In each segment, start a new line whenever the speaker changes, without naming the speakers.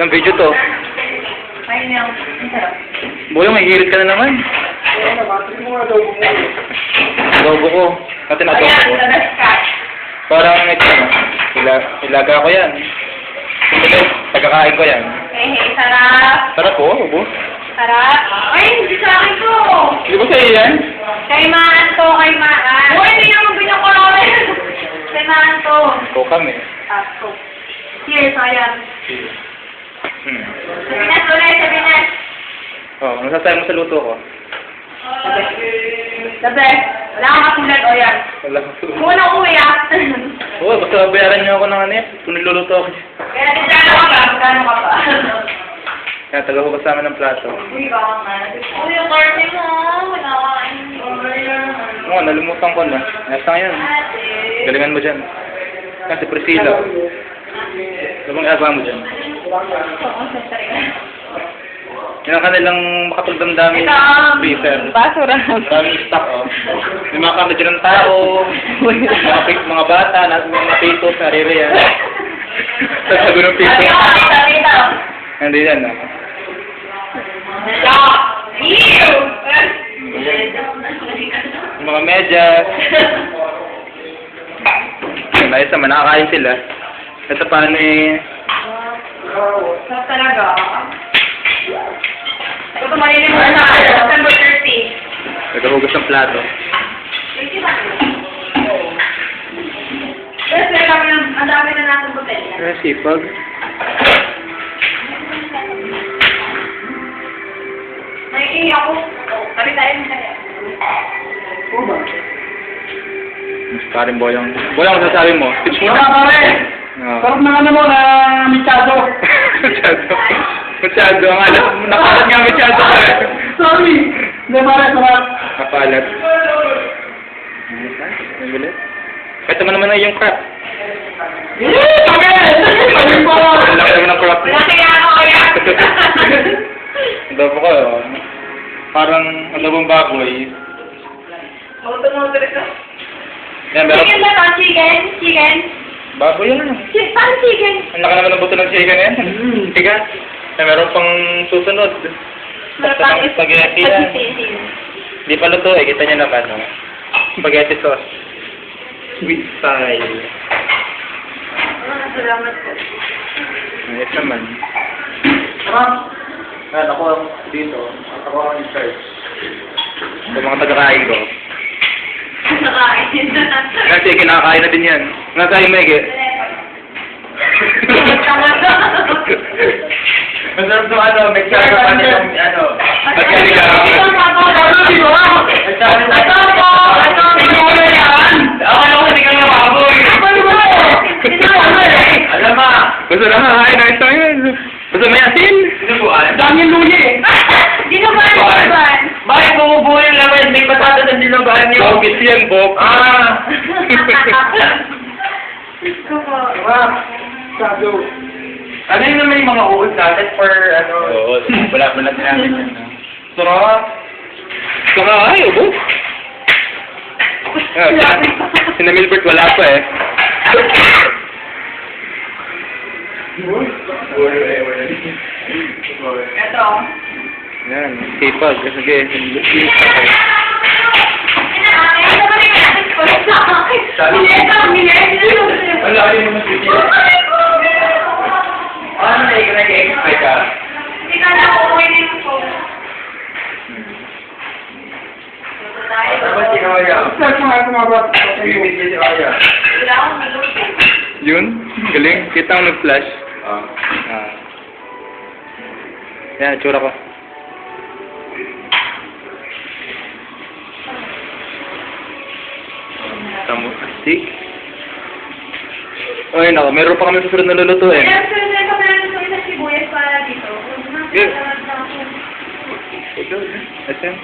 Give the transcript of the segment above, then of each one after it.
Yung video to. Boyong, may hirit ka na naman. Adobo ko. Natin adobo ko. Parang ito, no? Ila, ilaga ko yan. Tagakain ko yan.
Eh, sarap.
Sarap po, ubo.
Sarap. Ay, hindi sa akin to.
Di ba sa'yo yan?
Kay Maan to, kay Maan. Uy, hindi naman binakulawin. Kay Maan to.
Ikaw kami.
Tasto. Cheers, ayan.
Hmm.
Sabinas ulit, sabinas.
Oh, masasabi mo sa luto ko?
Best. Wala kang katulad, o yan.
Wala.
Muna uwi, ah.
Oo, basta bayaran niyo ako ng ano eh. Kung niluluto ako.
Kaya magkano ka ba? Magkano ka ba?
Kaya taga ko kasama ng plato.
Uy, baka nga. Uy, yung karne mo. Kinakain mo.
Oo, nalimutan ko na. Nasa ngayon. Galingan mo dyan. Kasi Priscilla. Ano bang ginagawa mo dyan? Yan ang kanilang makapagdamdamin
Ito ang
freezer.
basura.
Maraming stock, oh. May mga dyan ng tao, mga, pi- mga bata, na, mga pitos, nariri yan. Sa sabi ng
kita.
Hindi yan, ah.
Stop. Ew!
Yung mga medyas. Ayos naman, nakakain sila. Ito paano eh,
Sarap talaga. Ito malilimutan na ako. September 30.
naghuhugas ng plato.
Pero sila kami ng, ang dami na natin hotel.
Eh, sipag.
May ihi ako. Kami tayo ng kaya.
Mas parin boyong. Boyong, ano sasabi mo? Speech mo
Wala
na.
pare!
Oo.
Sarap na ano mo na michado.
Masyado. Masyado. Ang alam, nakalat nga masyado.
Sorry! Hindi pare, sarap.
Kapalat. Ang gulit. Kahit naman naman na yung crap.
Eh, kami! Kami pa!
Ang laki naman ng crap.
Wala kaya ako
ko. Parang adobong baboy.
Moto-moto rin to.
Yan, meron.
Chicken ba to? Chicken? Chicken?
Baboy yan.
Chi- Paano chicken?
Ang laki naman ng buto ng chicken yan. Tiga. Yan, meron pang susunod. Basta ng spaghetti yan.
Pag-chicken.
Di pa luto eh. Kita niyo naman, no? Spaghetti sauce. Sweet style.
Ah, Salamat po.
Ayos naman.
Sarap.
Yan, ako dito. Ako ang in charge. Sa mga taga-kain ko.
Nakain.
Kasi kinakain na din yan. Nga sa'yo, Mege. Masarap sa ano, may tsaka pa nilang, ano, spaghetti ka.
Ano, di ba?
Ako lang hindi ka nababoy. Alam ma. Basta lang kakain na ito yun. Basta may asin. Sinubuan?
Dami luya eh.
Dinuban, dinuban.
Bakit bumubuo yung laman? May ang dinuban niyo. Bogis yan, Bog. Ah.
Ko.
Sarap. Michado.
Ano yung naman yung mga uod natin for ano? Oo, wala pa natin natin yan. Sarap. Saka ay, ubo. Ah, si na Milbert wala pa eh.
Ito.
Yan, sipag. Sige.
Ay, Mineta, mineta.
Wala rin naman si Ano na ikaw nag-expect ka?
Hindi ka na kukuha din ko.
Dapat si
kumabot.
Bibigyan si Aya.
Wala akong niluto.
Yun, galing. Kita ko nag-flash. Ah. Ah. Yan, tsura ko. Tamo, astig. Ay, nako, meron pa kami susunod na lulutuin.
Kaya sunod ka pala ng isang sibuyas para dito.
Yeah.
Eh,
Ayan.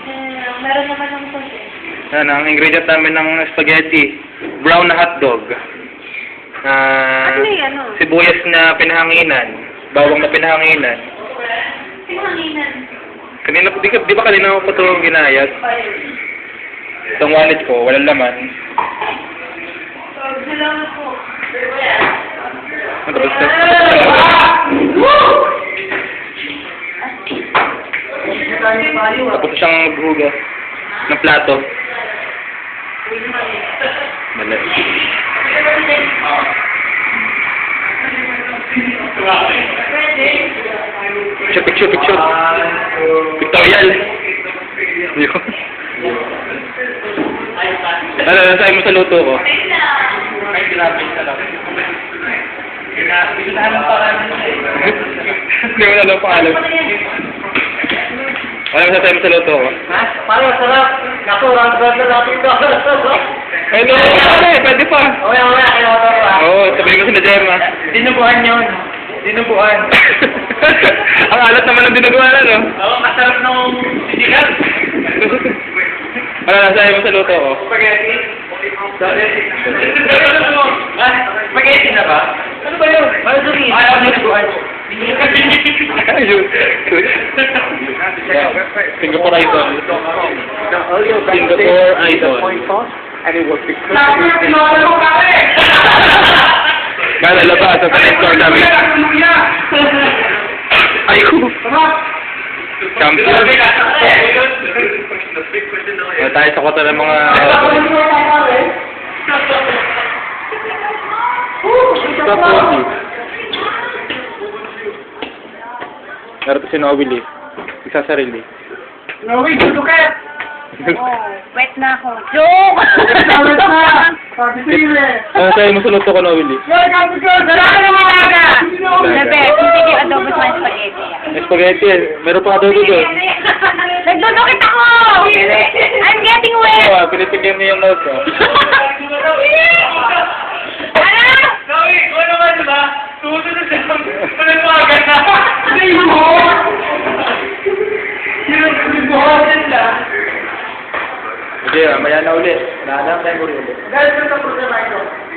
Meron naman ng konti.
Yan, ang ingredient namin ng spaghetti. Brown na hotdog. Ah,
Ano ano?
sibuyas na pinahanginan. Bawang na pinahanginan.
Pinanginan.
Kanina, di, ka- di ba kanina ko ito ginayat? Itong wallet ko, walang laman
lang po.
Ano
ba
Tapos siyang maghuga ng plato. Mali. Picture, picture, picture. Pictorial. Yun. Ano, nasa'yo mo sa luto ko?
Ay, grabe ka lang.
Hindi mo na lang pangalan. Ano masasabi mo sa luto ko?
Ha? Parang sarap. Naku, round round na natin ito.
Ay, no, pwede, pwede pa.
Mamaya, mamaya, kaya ako pa.
Oo, sabihin ko sila Gemma.
Dinuguan yun. Dinuguan.
Ang alat naman ng dinuguan, ano?
Oo, masarap nung sinigang.
Ano nasabi mo sa luto ko?
Spaghetti. Ha? Spaghetti na ba? Ano ba yun? Ano? Ayaw.
Singapore Idol. Singapore Idol.
And it was because
mo, mo!
Kala labas, sa connector namin. Ay ko. Champion. Wala tayo sa kota ng mga... Stop Willie. Narito si Noel eh. Isasarili.
No, wait, tutukat!
Wet na ako. Joke!
Tawad na! Sabi sa'yo eh!
Ano sa'yo mo sa luto ko, Noel eh?
Yan, sabi ko!
Sarap ng alaga! Bebe, hindi yung adobo sa spaghetti.
Spaghetti eh. Meron pa adobo doon.
Nagdudukit ako! I'm getting wet!
Oh, pinipigyan niya yung notes oh.
Ano?
Hindi mo! Hindi mo!
Sige, maya na ulit. Wala na, tayo ulit.
Guys, ito sa